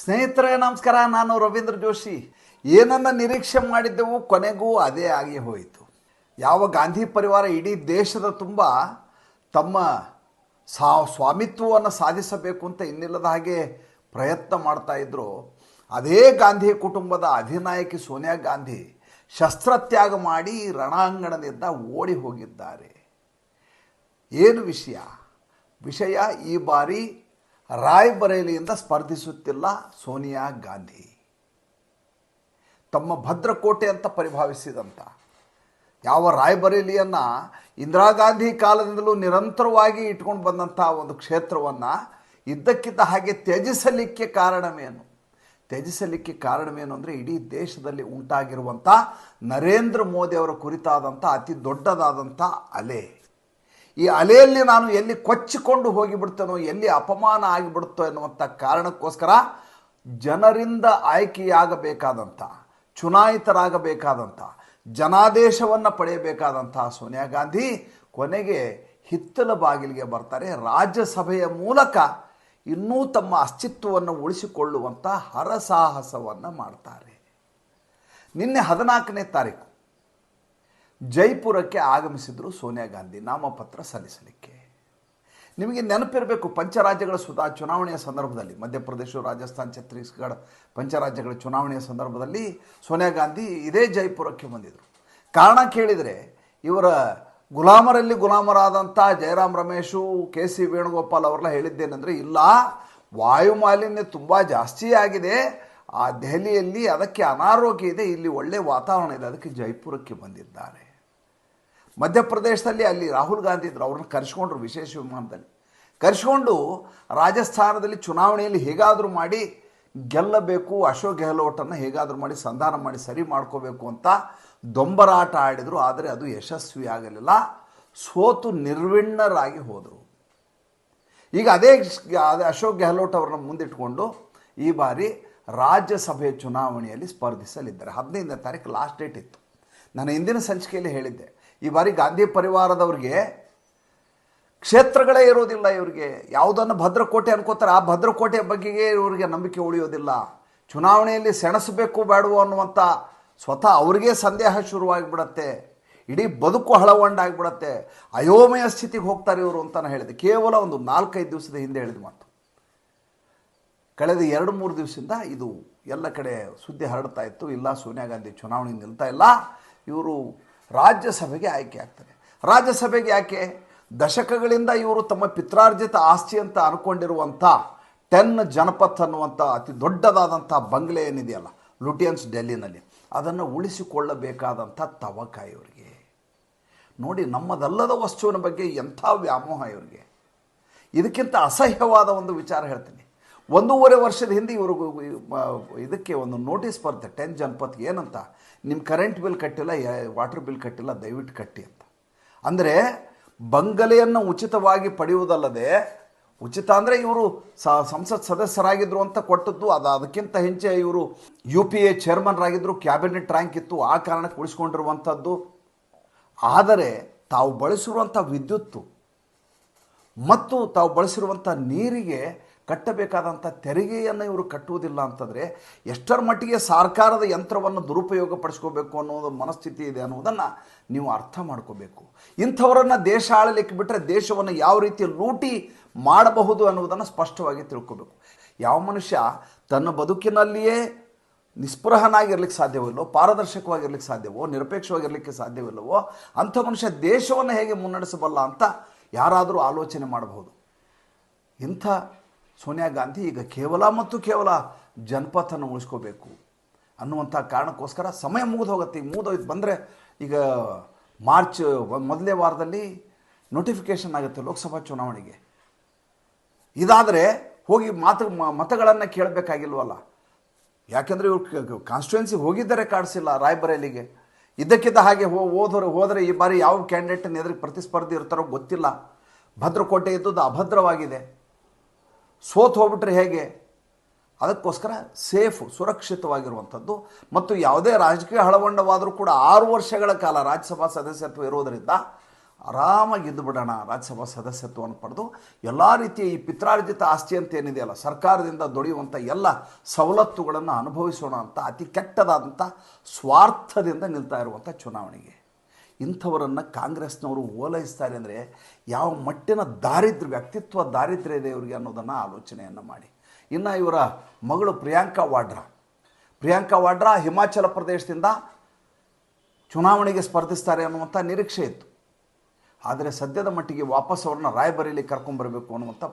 ಸ್ನೇಹಿತರೆ, ನಮಸ್ಕಾರ. ನಾನು ರವೀಂದ್ರ ಜೋಶಿ. ಏನನ್ನ ನಿರೀಕ್ಷೆ ಮಾಡಿದ್ದೆವು, ಕೊನೆಗೂ ಅದೇ ಆಗಿ ಹೋಯಿತು. ಯಾವ ಗಾಂಧಿ ಪರಿವಾರ ಇಡೀ ದೇಶದ ತುಂಬ ತಮ್ಮ ಸಾ, ಸ್ವಾಮಿತ್ವವನ್ನು ಸಾಧಿಸಬೇಕು ಅಂತ ಇನ್ನಿಲ್ಲದ ಹಾಗೆ ಪ್ರಯತ್ನ ಮಾಡ್ತಾ ಇದ್ರು. ಅದೇ ಗಾಂಧಿ ಕುಟುಂಬದ ಅಧಿನಾಯಕಿ ಸೋನಿಯಾ ಗಾಂಧಿ ಶಸ್ತ್ರತ್ಯಾಗ ಮಾಡಿ ರಣಾಂಗಣದಿಂದ ಓಡಿ ಹೋಗಿದ್ದಾರೆ. ಏನು ವಿಷಯ? ವಿಷಯ ಈ ಬಾರಿ ರಾಯ್ಬರೇಲಿಯಿಂದ ಸ್ಪರ್ಧಿಸುತ್ತಿಲ್ಲ ಸೋನಿಯಾ ಗಾಂಧಿ. ತಮ್ಮ ಭದ್ರಕೋಟೆ ಅಂತ ಪರಿಭಾವಿಸಿದಂಥ ಯಾವ ರಾಯ್ಬರೇಲಿಯನ್ನು ಇಂದಿರಾ ಗಾಂಧಿ ಕಾಲದಿಂದಲೂ ನಿರಂತರವಾಗಿ ಇಟ್ಕೊಂಡು ಬಂದಂಥ ಒಂದು ಕ್ಷೇತ್ರವನ್ನು ಇದ್ದಕ್ಕಿದ್ದ ಹಾಗೆ ತ್ಯಜಿಸಲಿಕ್ಕೆ ಕಾರಣವೇನು? ತ್ಯಜಿಸಲಿಕ್ಕೆ ಕಾರಣವೇನು ಅಂದರೆ ಇಡೀ ದೇಶದಲ್ಲಿ ಉಂಟಾಗಿರುವಂಥ ನರೇಂದ್ರ ಮೋದಿ ಅವರ ಕುರಿತಾದಂಥ ಅತಿ ದೊಡ್ಡದಾದಂಥ ಅಲೆ. ಈ ಅಲೆಯಲ್ಲಿ ನಾನು ಎಲ್ಲಿ ಕೊಚ್ಚಿಕೊಂಡು ಹೋಗಿಬಿಡ್ತೇನೋ, ಎಲ್ಲಿ ಅಪಮಾನ ಆಗಿಬಿಡುತ್ತೋ ಎನ್ನುವಂಥ ಕಾರಣಕ್ಕೋಸ್ಕರ ಜನರಿಂದ ಆಯ್ಕೆಯಾಗಬೇಕಾದಂಥ, ಚುನಾಯಿತರಾಗಬೇಕಾದಂಥ, ಜನಾದೇಶವನ್ನು ಪಡೆಯಬೇಕಾದಂಥ ಸೋನಿಯಾ ಗಾಂಧಿ ಕೊನೆಗೆ ಹಿತ್ತಲ ಬಾಗಿಲಿಗೆ ಬರ್ತಾರೆ. ರಾಜ್ಯಸಭೆಯ ಮೂಲಕ ಇನ್ನೂ ತಮ್ಮ ಅಸ್ತಿತ್ವವನ್ನು ಉಳಿಸಿಕೊಳ್ಳುವಂಥ ಹರಸಾಹಸವನ್ನು ಮಾಡ್ತಾರೆ. ನಿನ್ನೆ ಹದಿನಾಲ್ಕನೇ ತಾರೀಕು ಜೈಪುರಕ್ಕೆ ಆಗಮಿಸಿದರು ಸೋನಿಯಾ ಗಾಂಧಿ ನಾಮಪತ್ರ ಸಲ್ಲಿಸಲಿಕ್ಕೆ. ನಿಮಗೆ ನೆನಪಿರಬೇಕು, ಪಂಚರಾಜ್ಯಗಳ ಸುಧಾ ಚುನಾವಣೆಯ ಸಂದರ್ಭದಲ್ಲಿ, ಮಧ್ಯಪ್ರದೇಶ, ರಾಜಸ್ಥಾನ್, ಛತ್ತೀಸ್ಗಢ ಪಂಚರಾಜ್ಯಗಳ ಚುನಾವಣೆಯ ಸಂದರ್ಭದಲ್ಲಿ ಸೋನಿಯಾ ಗಾಂಧಿ ಇದೇ ಜೈಪುರಕ್ಕೆ ಬಂದಿದ್ದರು ಕಾರಣ ಕೇಳಿದರೆ, ಇವರ ಗುಲಾಮರಲ್ಲಿ ಗುಲಾಮರಾದಂಥ ಜಯರಾಮ್ ರಮೇಶು, ಕೆ ಸಿ ವೇಣುಗೋಪಾಲ್ ಅವರೆಲ್ಲ ಹೇಳಿದ್ದೇನೆಂದರೆ, ಇಲ್ಲ, ವಾಯು ಮಾಲಿನ್ಯ ತುಂಬ ಜಾಸ್ತಿ ಆಗಿದೆ, ಆ ದೆಹಲಿಯಲ್ಲಿ ಅದಕ್ಕೆ ಅನಾರೋಗ್ಯ ಇದೆ, ಇಲ್ಲಿ ಒಳ್ಳೆಯ ವಾತಾವರಣ ಇದೆ, ಅದಕ್ಕೆ ಜೈಪುರಕ್ಕೆ ಬಂದಿದ್ದಾರೆ. ಮಧ್ಯಪ್ರದೇಶದಲ್ಲಿ ಅಲ್ಲಿ ರಾಹುಲ್ ಗಾಂಧಿ ಇದ್ರು, ಅವ್ರನ್ನ ಕರೆಸ್ಕೊಂಡ್ರು ವಿಶೇಷ ವಿಮಾನದಲ್ಲಿ. ಕರೆಸ್ಕೊಂಡು ರಾಜಸ್ಥಾನದಲ್ಲಿ ಚುನಾವಣೆಯಲ್ಲಿ ಹೇಗಾದರೂ ಮಾಡಿ ಗೆಲ್ಲಬೇಕು, ಅಶೋಕ್ ಗೆಹ್ಲೋಟನ್ನು ಹೇಗಾದರೂ ಮಾಡಿ ಸಂಧಾನ ಮಾಡಿ ಸರಿ ಮಾಡ್ಕೋಬೇಕು ಅಂತ ದೊಂಬರಾಟ ಆಡಿದರು, ಆದರೆ ಅದು ಯಶಸ್ವಿ ಆಗಲಿಲ್ಲ. ಸೋತು ನಿರ್ವಿಣ್ಣರಾಗಿ ಹೋದರು. ಈಗ ಅದೇ ಅದೇ ಅಶೋಕ್ ಗೆಹ್ಲೋಟ್ ಅವ್ರನ್ನ ಮುಂದಿಟ್ಕೊಂಡು ಈ ಬಾರಿ ರಾಜ್ಯಸಭೆ ಚುನಾವಣೆಯಲ್ಲಿ ಸ್ಪರ್ಧಿಸಲಿದ್ದಾರೆ. ಹದಿನೈದನೇ ತಾರೀಕು ಲಾಸ್ಟ್ ಡೇಟ್ ಇತ್ತು. ನಾನು ಹಿಂದಿನ ಸಂಚಿಕೆಯಲ್ಲಿ ಹೇಳಿದ್ದೆ. ಈ ಬಾರಿ ಗಾಂಧಿ ಪರಿವಾರದವ್ರಿಗೆ ಕ್ಷೇತ್ರಗಳೇ ಇರೋದಿಲ್ಲ ಇವರಿಗೆ. ಯಾವುದನ್ನು ಭದ್ರಕೋಟೆ ಅನ್ಕೋತಾರೆ, ಆ ಭದ್ರಕೋಟೆ ಬಗ್ಗೆ ಇವರಿಗೆ ನಂಬಿಕೆ ಉಳಿಯೋದಿಲ್ಲ. ಚುನಾವಣೆಯಲ್ಲಿ ಸೆಣಸಬೇಕು ಬೇಡವೋ ಅನ್ನುವಂಥ ಸ್ವತಃ ಅವರಿಗೆ ಸಂದೇಹ ಶುರುವಾಗಿಬಿಡತ್ತೆ. ಇಡೀ ಬದುಕು ಹಳವಂಡಾಗಿಬಿಡತ್ತೆ. ಅಯೋಮಯ ಸ್ಥಿತಿಗೆ ಹೋಗ್ತಾರೆ ಇವರು ಅಂತ ಹೇಳಿದೆ. ಕೇವಲ ಒಂದು ನಾಲ್ಕೈದು ದಿವಸದ ಹಿಂದೆ ಹೇಳಿದ ಮಾತು. ಕಳೆದ ಎರಡು ಮೂರು ದಿವಸದಿಂದ ಇದು ಎಲ್ಲ ಕಡೆ ಸುದ್ದಿ ಹರಡ್ತಾ ಇತ್ತು. ಇಲ್ಲ, ಸೋನಿಯಾ ಗಾಂಧಿ ಚುನಾವಣೆ ನಿಲ್ತಾ ಇಲ್ಲ. ಇವರು ರಾಜ್ಯಸಭೆಗೆ ಆಯ್ಕೆ ಆಗ್ತಾರೆ ರಾಜ್ಯಸಭೆಗೆ ಯಾಕೆ? ದಶಕಗಳಿಂದ ಇವರು ತಮ್ಮ ಪಿತ್ರಾರ್ಜಿತ ಆಸ್ತಿ ಅಂತ ಅನ್ಕೊಂಡಿರುವಂಥ ಟೆನ್ ಜನಪಥ್ ಅನ್ನುವಂಥ ಅತಿ ದೊಡ್ಡದಾದಂಥ ಬಂಗ್ಲೆ ಏನಿದೆಯಲ್ಲ, ಲುಟಿಯನ್ಸ್ ಡೆಲ್ಲಿನಲ್ಲಿ, ಅದನ್ನು ಉಳಿಸಿಕೊಳ್ಳಬೇಕಾದಂಥ ತವಕ ಇವರಿಗೆ. ನೋಡಿ, ನಮ್ಮದಲ್ಲದ ವಸ್ತುವಿನ ಬಗ್ಗೆ ಎಂಥ ವ್ಯಾಮೋಹ ಇವರಿಗೆ. ಇದಕ್ಕಿಂತ ಅಸಹ್ಯವಾದ ಒಂದು ವಿಚಾರ ಹೇಳ್ತೀನಿ. ಒಂದೂವರೆ ವರ್ಷದ ಹಿಂದೆ ಇವರು ಇದಕ್ಕೆ ಒಂದು ನೋಟಿಸ್ ಬರುತ್ತೆ, ಟೆನ್ ಜನಪತ್ಗೆ ಏನಂತ ನಿಮ್ಮ ಕರೆಂಟ್ ಬಿಲ್ ಕಟ್ಟಿಲ್ಲ ವಾಟರ್ ಬಿಲ್ ಕಟ್ಟಿಲ್ಲ, ದಯವಿಟ್ಟು ಕಟ್ಟಿ ಅಂತ. ಅಂದರೆ ಬಂಗಲೆಯನ್ನು ಉಚಿತವಾಗಿ ಪಡೆಯುವುದಲ್ಲದೆ, ಉಚಿತ ಅಂದರೆ ಇವರು ಸಂಸತ್ ಸದಸ್ಯರಾಗಿದ್ದರು ಅಂತ ಕೊಟ್ಟದ್ದು, ಅದು, ಅದಕ್ಕಿಂತ ಹೆಂಚೆ ಇವರು ಯು ಪಿ ಎ ಚೇರ್ಮನ್ರಾಗಿದ್ದರು ಕ್ಯಾಬಿನೆಟ್ ರ್ಯಾಂಕ್ ಇತ್ತು, ಆ ಕಾರಣಕ್ಕೆ ಉಳಿಸ್ಕೊಂಡಿರುವಂಥದ್ದು. ಆದರೆ ತಾವು ಬಳಸಿರುವಂಥ ವಿದ್ಯುತ್ತು ಮತ್ತು ತಾವು ಬಳಸಿರುವಂಥ ನೀರಿಗೆ ಕಟ್ಟಬೇಕಾದಂಥ ತೆರಿಗೆಯನ್ನು ಇವರು ಕಟ್ಟುವುದಿಲ್ಲ ಅಂತಂದರೆ ಎಷ್ಟರ ಮಟ್ಟಿಗೆ ಸರ್ಕಾರದ ಯಂತ್ರವನ್ನು ದುರುಪಯೋಗ ಪಡಿಸ್ಕೋಬೇಕು ಅನ್ನೋದು ಮನಸ್ಥಿತಿ ಇದೆ ಅನ್ನೋದನ್ನು ನೀವು ಅರ್ಥ ಮಾಡ್ಕೋಬೇಕು. ಇಂಥವರನ್ನು ದೇಶ ಆಳಲಿಕ್ಕೆ ಬಿಟ್ಟರೆ ದೇಶವನ್ನು ಯಾವ ರೀತಿ ಲೂಟಿ ಮಾಡಬಹುದು ಅನ್ನೋದನ್ನು ಸ್ಪಷ್ಟವಾಗಿ ತಿಳ್ಕೋಬೇಕು. ಯಾವ ಮನುಷ್ಯ ತನ್ನ ಬದುಕಿನಲ್ಲಿಯೇ ನಿಸ್ಪೃಹನಾಗಿರ್ಲಿಕ್ಕೆ ಸಾಧ್ಯವಿಲ್ಲವೋ ಪಾರದರ್ಶಕವಾಗಿರ್ಲಿಕ್ಕೆ ಸಾಧ್ಯವೋ, ನಿರಪೇಕ್ಷವಾಗಿರಲಿಕ್ಕೆ ಸಾಧ್ಯವಿಲ್ಲವೋ ಅಂಥ ಮನುಷ್ಯ ದೇಶವನ್ನು ಹೇಗೆ ಮುನ್ನಡೆಸಬಲ್ಲ ಅಂತ ಯಾರಾದರೂ ಆಲೋಚನೆ ಮಾಡಬಹುದು. ಇಂಥ ಸೋನಿಯಾ ಗಾಂಧಿ ಈಗ ಕೇವಲ ಮತ್ತು ಕೇವಲ ಜನಪಥನ ಉಳಿಸ್ಕೋಬೇಕು ಅನ್ನುವಂಥ ಕಾರಣಕ್ಕೋಸ್ಕರ ಸಮಯ ಮುಗಿದು ಹೋಗುತ್ತೆ ಈಗ ಮುಗಿದೋಯ್ತು ಬಂದರೆ ಈಗ ಮಾರ್ಚ್ ಮೊದಲೇ ವಾರದಲ್ಲಿ ನೋಟಿಫಿಕೇಷನ್ ಆಗುತ್ತೆ ಲೋಕಸಭಾ ಚುನಾವಣೆಗೆ. ಇದಾದರೆ ಹೋಗಿ ಮಾತು ಮತಗಳನ್ನು ಕೇಳಬೇಕಾಗಿಲ್ವಲ್ಲ? ಯಾಕೆಂದರೆ ಇವ್ರು ಕಾನ್ಸ್ಟಿಟ್ಯೂನ್ಸಿ ಹೋಗಿದ್ದರೆ ಕಾಡಿಸಿಲ್ಲ ರಾಯ್ಬರೇಲಿಗೆ. ಇದಕ್ಕಿದ್ದ ಹಾಗೆ ಹೋ ಹೋದರೆ ಹೋದರೆ ಈ ಬಾರಿ ಯಾವ ಕ್ಯಾಂಡಿಡೇಟನ್ನು ಎದುರಿಗೆ ಪ್ರತಿಸ್ಪರ್ಧಿ ಇರ್ತಾರೋ ಗೊತ್ತಿಲ್ಲ. ಭದ್ರಕೋಟೆ ಇದ್ದದ್ದು ಅಭದ್ರವಾಗಿದೆ. ಸೋತು ಹೋಗ್ಬಿಟ್ರೆ ಹೇಗೆ? ಅದಕ್ಕೋಸ್ಕರ ಸೇಫ್ ಸುರಕ್ಷಿತವಾಗಿರುವಂಥದ್ದು. ಮತ್ತು ಯಾವುದೇ ರಾಜಕೀಯ ಹಳವಂಡವಾದರೂ ಕೂಡ ಆರು ವರ್ಷಗಳ ಕಾಲ ರಾಜ್ಯಸಭಾ ಸದಸ್ಯತ್ವ ಇರೋದರಿಂದ ಆರಾಮಾಗಿ ಇದ್ದು ಬಿಡೋಣ ರಾಜ್ಯಸಭಾ ಸದಸ್ಯತ್ವವನ್ನು ಪಡೆದು. ಎಲ್ಲ ರೀತಿಯ ಈ ಪಿತ್ರಾರ್ಜಿತ ಆಸ್ತಿ ಅಂತ ಏನಿದೆಯಲ್ಲ, ಸರ್ಕಾರದಿಂದ ದೊರೆಯುವಂಥ ಎಲ್ಲ ಸವಲತ್ತುಗಳನ್ನು ಅನುಭವಿಸೋಣ ಅಂತ, ಅತಿ ಕೆಟ್ಟದಾದಂಥ ಸ್ವಾರ್ಥದಿಂದ ನಿಲ್ತಾ ಇರುವಂಥ ಚುನಾವಣೆಗೆ. ಇಂಥವರನ್ನು ಕಾಂಗ್ರೆಸ್ನವರು ಓಲೈಸ್ತಾರೆ ಅಂದರೆ ಯಾವ ಮಟ್ಟಿನ ದಾರಿದ್ರ, ವ್ಯಕ್ತಿತ್ವ ದಾರಿದ್ರ್ಯ ಇದೆ ಇವರಿಗೆ ಅನ್ನೋದನ್ನು ಆಲೋಚನೆಯನ್ನು ಮಾಡಿ. ಇನ್ನು ಇವರ ಮಗಳು ಪ್ರಿಯಾಂಕಾ ವಾಡ್ರಾ. ಪ್ರಿಯಾಂಕಾ ವಾಡ್ರಾ ಹಿಮಾಚಲ ಪ್ರದೇಶದಿಂದ ಚುನಾವಣೆಗೆ ಸ್ಪರ್ಧಿಸ್ತಾರೆ ಅನ್ನುವಂಥ ನಿರೀಕ್ಷೆ ಇತ್ತು. ಆದರೆ ಸದ್ಯದ ಮಟ್ಟಿಗೆ ವಾಪಸ್ ಅವ್ರನ್ನ ರಾಯಬರೇಲಿ ಕರ್ಕೊಂಬರಬೇಕು ಅನ್ನುವಂಥ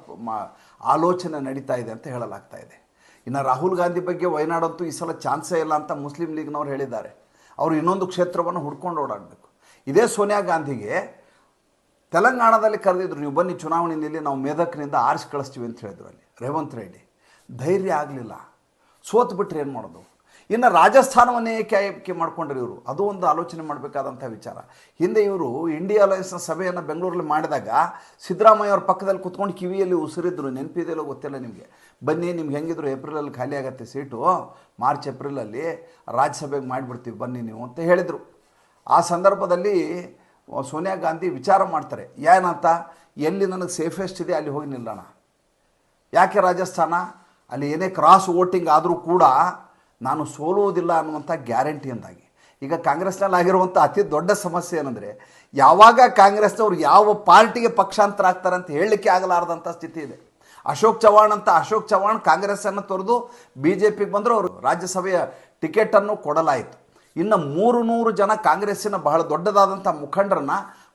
ಆಲೋಚನೆ ನಡೀತಾ ಇದೆ ಅಂತ ಹೇಳಲಾಗ್ತಾ ಇದೆ. ಇನ್ನು ರಾಹುಲ್ ಗಾಂಧಿ ಬಗ್ಗೆ ವಯನಾಡಂತೂ ಈ ಸಲ ಚಾನ್ಸೇ ಇಲ್ಲ ಅಂತ ಮುಸ್ಲಿಂ ಲೀಗ್ನವ್ರು ಹೇಳಿದ್ದಾರೆ. ಅವರು ಇನ್ನೊಂದು ಕ್ಷೇತ್ರವನ್ನು ಹುಡ್ಕೊಂಡು ಓಡಾಡಬೇಕು. ಇದೇ ಸೋನಿಯಾ ಗಾಂಧಿಗೆ ತೆಲಂಗಾಣದಲ್ಲಿ ಕರೆದಿದ್ರು, ನೀವು ಬನ್ನಿ ಚುನಾವಣೆಯಲ್ಲಿ ನಾವು ಮೇಧಕ್ನಿಂದ ಆರಿಸಿ ಕಳಿಸ್ತೀವಿ ಅಂತ ಹೇಳಿದ್ರು ಅಲ್ಲಿ ರೇವಂತ್ ರೆಡ್ಡಿ. ಧೈರ್ಯ ಆಗಲಿಲ್ಲ. ಸೋತು ಬಿಟ್ರೆ ಏನು ಮಾಡೋದು? ಇನ್ನು ರಾಜಸ್ಥಾನವನ್ನೇ ಏಕೆ ಆಯ್ಕೆ ಮಾಡ್ಕೊಂಡ್ರು ಇವರು? ಅದು ಒಂದು ಆಲೋಚನೆ ಮಾಡಬೇಕಾದಂಥ ವಿಚಾರ. ಹಿಂದೆ ಇವರು ಇಂಡಿಯಾ ಅಲಯನ್ಸ್ನ ಸಭೆಯನ್ನು ಬೆಂಗಳೂರಲ್ಲಿ ಮಾಡಿದಾಗ ಸಿದ್ದರಾಮಯ್ಯ ಅವ್ರ ಪಕ್ಕದಲ್ಲಿ ಕುತ್ಕೊಂಡು ಕಿವಿಯಲ್ಲಿ ಉಸಿರಿದ್ರು. ನೆನಪಿದೆಯಲ್ಲೋ ಗೊತ್ತಿಲ್ಲ ನಿಮಗೆ. ಬನ್ನಿ, ನಿಮ್ಗೆ ಹೆಂಗಿದ್ರು? ಏಪ್ರಿಲಲ್ಲಿ ಖಾಲಿ ಆಗತ್ತೆ ಸೀಟು. ಮಾರ್ಚ್ ಏಪ್ರಿಲಲ್ಲಿ ರಾಜ್ಯಸಭೆಗೆ ಮಾಡಿಬಿಡ್ತೀವಿ, ಬನ್ನಿ ನೀವು ಅಂತ ಹೇಳಿದರು. ಆ ಸಂದರ್ಭದಲ್ಲಿ ಸೋನಿಯಾ ಗಾಂಧಿ ವಿಚಾರ ಮಾಡ್ತಾರೆ, ಏನಂತ? ಎಲ್ಲಿ ನನಗೆ ಸೇಫೆಸ್ಟ್ ಇದೆ ಅಲ್ಲಿ ಹೋಗಿ ನಿಲ್ಲೋಣ. ಯಾಕೆ ರಾಜಸ್ಥಾನ? ಅಲ್ಲಿ ಏನೇ ಕ್ರಾಸ್ ವೋಟಿಂಗ್ ಆದರೂ ಕೂಡ ನಾನು ಸೋಲುವುದಿಲ್ಲ ಅನ್ನುವಂಥ ಗ್ಯಾರಂಟಿಯಿಂದಾಗಿ ಈಗ ಕಾಂಗ್ರೆಸ್ನಲ್ಲಿ ಆಗಿರುವಂಥ ಅತಿ ದೊಡ್ಡ ಸಮಸ್ಯೆ ಏನಂದರೆ, ಯಾವಾಗ ಕಾಂಗ್ರೆಸ್ನವ್ರು ಯಾವ ಪಾರ್ಟಿಗೆ ಪಕ್ಷಾಂತರ ಆಗ್ತಾರೆ ಅಂತ ಹೇಳಲಿಕ್ಕೆ ಆಗಲಾರದಂಥ ಸ್ಥಿತಿ ಇದೆ. ಅಶೋಕ್ ಚವಾಣ್ ಅಂತ ಅಶೋಕ್ ಚವಾಣ್ ಕಾಂಗ್ರೆಸ್ಸನ್ನು ತೊರೆದು ಬಿ ಜೆ ಪಿಗೆ ಬಂದರೂ, ಅವರು ರಾಜ್ಯಸಭೆಯ ಟಿಕೆಟನ್ನು ಕೊಡಲಾಯಿತು. ಇನ್ನು ಮೂರು ನೂರು ಜನ ಕಾಂಗ್ರೆಸ್ಸಿನ ಬಹಳ ದೊಡ್ಡದಾದಂಥ ಮುಖಂಡರನ್ನ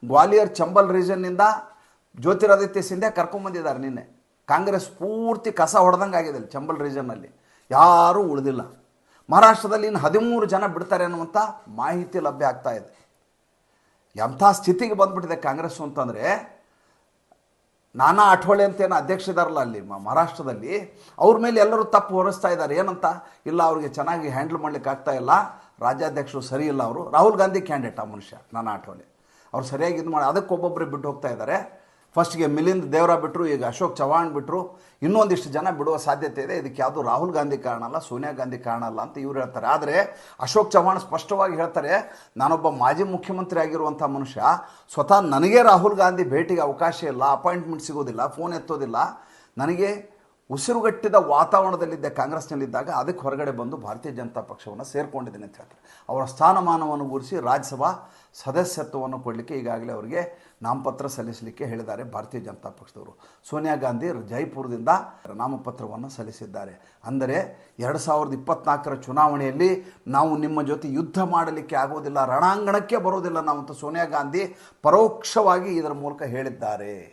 ಗ್ವಾಲಿಯರ್ ಚಂಬಲ್ ರೀಜನ್ನಿಂದ ಜ್ಯೋತಿರಾದಿತ್ಯ ಸಿಂಧೆ ಕರ್ಕೊಂಬಂದಿದ್ದಾರೆ ನಿನ್ನೆ. ಕಾಂಗ್ರೆಸ್ ಪೂರ್ತಿ ಕಸ ಹೊಡೆದಂಗೆ ಆಗಿದೆ ಅಲ್ಲಿ ಚಂಬಲ್ ರೀಜನ್ನಲ್ಲಿ. ಯಾರೂ ಉಳಿದಿಲ್ಲ. ಮಹಾರಾಷ್ಟ್ರದಲ್ಲಿ ಇನ್ನು ಹದಿಮೂರು ಜನ ಬಿಡ್ತಾರೆ ಅನ್ನುವಂಥ ಮಾಹಿತಿ ಲಭ್ಯ ಆಗ್ತಾ ಇದೆ. ಎಂಥ ಸ್ಥಿತಿಗೆ ಬಂದ್ಬಿಟ್ಟಿದೆ ಕಾಂಗ್ರೆಸ್ಸು ಅಂತಂದರೆ, ನಾನಾ ಅಠೋಳೆ ಅಂತ ಏನು ಅಧ್ಯಕ್ಷ ಇದಾರಲ್ಲ ಅಲ್ಲಿ ಮಹಾರಾಷ್ಟ್ರದಲ್ಲಿ, ಅವ್ರ ಮೇಲೆ ಎಲ್ಲರೂ ತಪ್ಪು ಹೊರಿಸ್ತಾ ಇದ್ದಾರೆ. ಏನಂತ? ಇಲ್ಲ, ಅವ್ರಿಗೆ ಚೆನ್ನಾಗಿ ಹ್ಯಾಂಡಲ್ ಮಾಡ್ಲಿಕ್ಕೆ ಆಗ್ತಾ ಇಲ್ಲ. ರಾಜ್ಯಾಧ್ಯಕ್ಷರು ಸರಿ ಇಲ್ಲ ಅವರು. ರಾಹುಲ್ ಗಾಂಧಿ ಕ್ಯಾಂಡಿಡೇಟ್ ಆ ಮನುಷ್ಯ, ನನ್ನ ಆಟೋಲಿ. ಅವ್ರು ಸರಿಯಾಗಿ ಇದು ಮಾಡಿ, ಅದಕ್ಕೆ ಒಬ್ಬೊಬ್ಬರು ಬಿಟ್ಟು ಹೋಗ್ತಾ ಇದ್ದಾರೆ. ಫಸ್ಟ್ಗೆ ಮಿಲಿಂದ್ ದೇವರ ಬಿಟ್ಟರು ಈಗ ಅಶೋಕ್ ಚವಾಣ್ ಬಿಟ್ಟರು ಇನ್ನೊಂದಿಷ್ಟು ಜನ ಬಿಡುವ ಸಾಧ್ಯತೆ ಇದೆ. ಇದಕ್ಕೆ ಯಾವುದು ರಾಹುಲ್ ಗಾಂಧಿ ಕಾರಣ ಅಲ್ಲ, ಸೋನಿಯಾ ಗಾಂಧಿ ಕಾರಣ ಅಲ್ಲ ಅಂತ ಇವರು ಹೇಳ್ತಾರೆ. ಆದರೆ ಅಶೋಕ್ ಚವಾಣ್ ಸ್ಪಷ್ಟವಾಗಿ ಹೇಳ್ತಾರೆ, ನಾನೊಬ್ಬ ಮಾಜಿ ಮುಖ್ಯಮಂತ್ರಿ ಆಗಿರುವಂಥ ಮನುಷ್ಯ, ಸ್ವತಃ ನನಗೆ ರಾಹುಲ್ ಗಾಂಧಿ ಭೇಟಿಗೆ ಅವಕಾಶ ಇಲ್ಲ ಅಪಾಯಿಂಟ್ಮೆಂಟ್ ಸಿಗೋದಿಲ್ಲ ಫೋನ್ ಎತ್ತೋದಿಲ್ಲ. ನನಗೆ ಉಸಿರುಗಟ್ಟಿದ ವಾತಾವರಣದಲ್ಲಿದ್ದ ಕಾಂಗ್ರೆಸ್ನಲ್ಲಿದ್ದಾಗ ಅದಕ್ಕೆ ಹೊರಗಡೆ ಬಂದು ಭಾರತೀಯ ಜನತಾ ಪಕ್ಷವನ್ನು ಸೇರ್ಕೊಂಡಿದ್ದೀನಿ ಅಂತ ಹೇಳ್ತಾರೆ. ಅವರ ಸ್ಥಾನಮಾನವನ್ನು ಗುರಿಸಿ ರಾಜ್ಯಸಭಾ ಸದಸ್ಯತ್ವವನ್ನು ಕೊಡಲಿಕ್ಕೆ ಈಗಾಗಲೇ ಅವರಿಗೆ ನಾಮಪತ್ರ ಸಲ್ಲಿಸಲಿಕ್ಕೆ ಹೇಳಿದ್ದಾರೆ ಭಾರತೀಯ ಜನತಾ ಪಕ್ಷದವರು. ಸೋನಿಯಾ ಗಾಂಧಿ ಜೈಪುರದಿಂದ ನಾಮಪತ್ರವನ್ನು ಸಲ್ಲಿಸಿದ್ದಾರೆ. ಅಂದರೆ ಎರಡು ಸಾವಿರದ ಇಪ್ಪತ್ನಾಲ್ಕರ ಚುನಾವಣೆಯಲ್ಲಿ ನಾವು ನಿಮ್ಮ ಜೊತೆ ಯುದ್ಧ ಮಾಡಲಿಕ್ಕೆ ಆಗೋದಿಲ್ಲ, ರಣಾಂಗಣಕ್ಕೆ ಬರೋದಿಲ್ಲ ನಾವು ಸೋನಿಯಾ ಗಾಂಧಿ ಪರೋಕ್ಷವಾಗಿ ಇದರ ಮೂಲಕ ಹೇಳಿದ್ದಾರೆ.